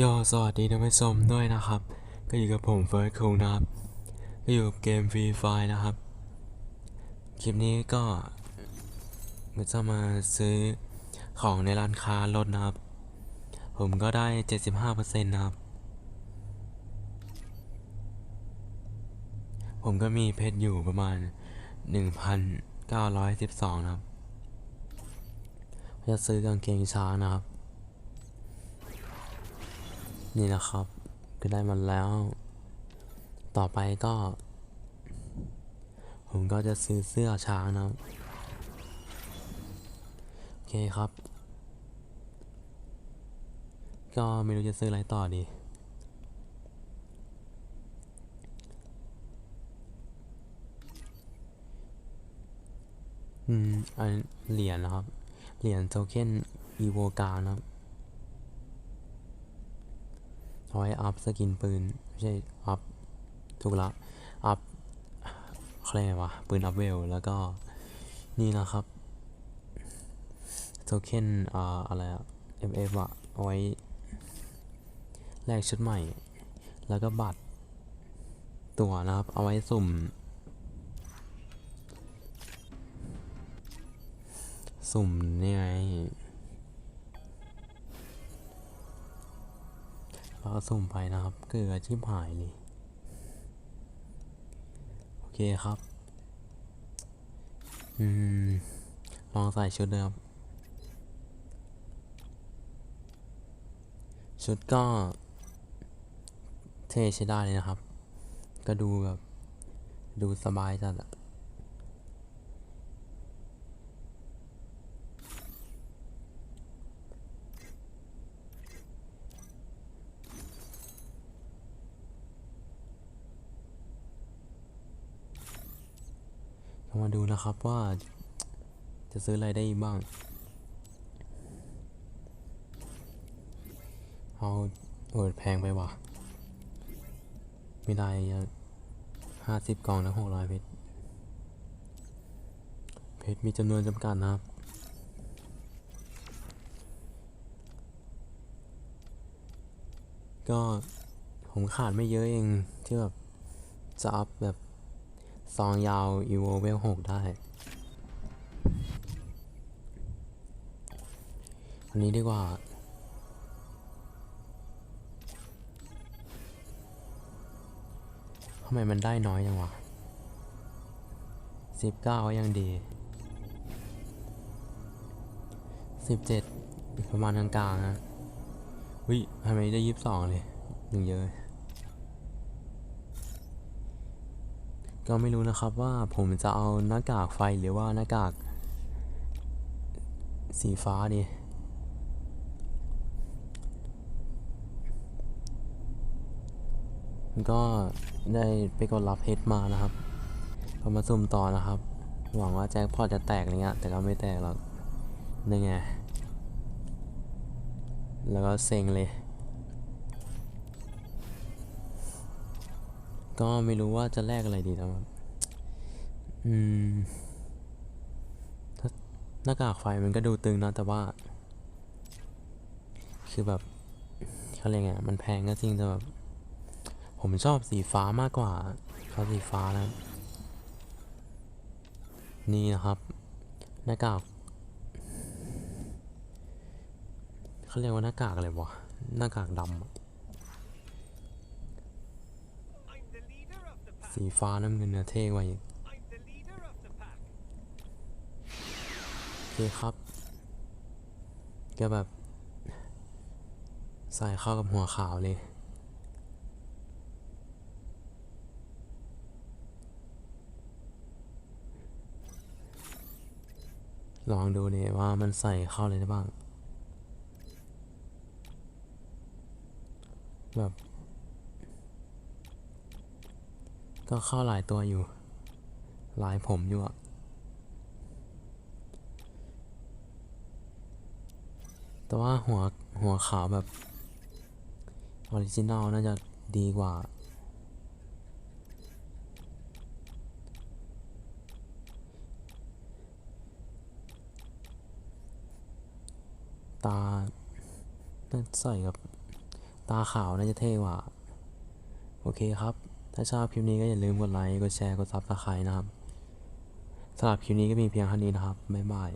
โยสวัสดีท่านผู้ชมด้วยนะครับ ก็อยู่กับผมเฟิร์สคุงนะครับ ก็อยู่กับเกมฟรีไฟนะครับ คลิปนี้ก็จะมาซื้อของในร้านค้ารถนะครับ ผมก็ได้ 75%นะครับ ผมก็มีเพชรอยู่ประมาณ 1,912 นะครับ จะซื้อกางเกงช้างนะครับ นี่นะครับก็ได้มาแล้ว ต่อไปก็ ผมก็จะซื้อเสื้อช้างนะครับโอเคครับ ก็ไม่รู้จะซื้ออะไรต่อดีอืมอันเหรียญนะครับ เหรียญโทเค็นอีโวกานะครับ เอาไว้อัพสกินปืน ไม่ใช่อัพถูกละอัพเขาเรียกไงวะ ปืนอัพเวล แล้วก็นี่นะครับโทเค็นอ่าอะไรอะ FF อะเอาไว้แลกชุดใหม่ แล้วก็บัตรตัวนะครับ เอาไว้สุ่ม สุ่มนี่ไง ก็สุ่มไปนะครับ เกลือชิบหายเลย โอเคครับ อืม ลองใส่ชุดเลยครับชุดก็เท่ใช้ได้เลยนะครับ ก็ดูแบบ ดูสบายจัดอะ มาดูนะครับว่าจะซื้ออะไรได้บ้าง เอาเอิดแพงไปว่ะไม่ได้ห้าสิบกล่องนะหกร้อยเพชร เพชรมีจำนวนจำกัดนะครับก็ผมขาดไม่เยอะเองที่แบบจะอัพแบบ ซองยาวอีโวเวลหกได้ อันนี้ดีกว่า ทำไมมันได้น้อยจังวะสิบเก้ายังดีสิบเจ็ดประมาณกลางๆนะวิทำไมได้ยี่สิบสองเลยหนึ่งเยอะ ก็ไม่รู้นะครับว่าผมจะเอาหน้ากากไฟหรือว่าหน้ากาก สีฟ้าดีก็ได้ไปกดรับเพชรมานะครับก็มาสุ่มต่อนะครับ หวังว่าแจ็คพอจะแตกอะไรเงี้ย แต่ก็ไม่แตกหรอกนี่ไง แล้วก็เซ็งเลย ก็ไม่รู้ว่าจะแลกอะไรดีนะครับ อืมถ้าหน้ากากไฟมันก็ดูตึงนะแต่ว่า คือแบบเขาเรียกไงมันแพงก็จริงแต่แบบ ผมชอบสีฟ้ามากกว่าชอบสีฟ้านะ นี่นะครับหน้ากากเขาเรียกว่าหน้ากากอะไรวะหน้ากากดำอะ สีฟ้าน้ำเงินเนื้อเท่กว่าอีกโอเคครับก็แบบ ใส่เข้ากับหัวขาวเลยลองดูดิว่ามันใส่เข้าเลยได้บ้าง แบบ ก็เข้าหลายตัวอยู่ หลายผมอยู่อะแต่ว่าหัวหัวขาวแบบออริจินัลน่าจะดีกว่า ตา น่าใส่กับ ตาขาวน่าจะเท่กว่า โอเคครับ ถ้าชอบคลิปนี้ก็อย่าลืมกดไลค์ กดแชร์ กดซับสไครต์นะครับสำหรับคลิปนี้ก็มีเพียงเท่านี้นะครับ บ๊ายบาย